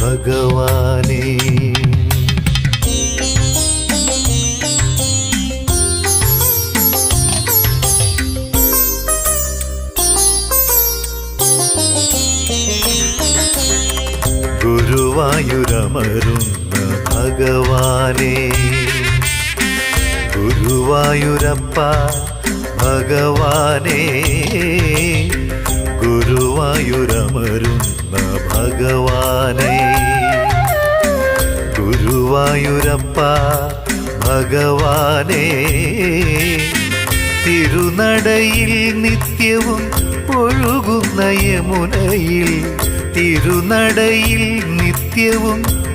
ഭഗവാനേ. ഗുരുവായൂരമരുന്ന ഭഗവാനെ. ഗുരുവായൂരപ്പ ഭഗവാനേ. ഗുരുവായൂരമരുന്ന ഭഗവാനെ. ഗുരുവായൂരപ്പ ഭഗവാനെ. തിരുനടയിൽ നിത്യവും ഒഴുകുന്ന യമുനയിൽ തിരുനടയിൽ നിത്യവും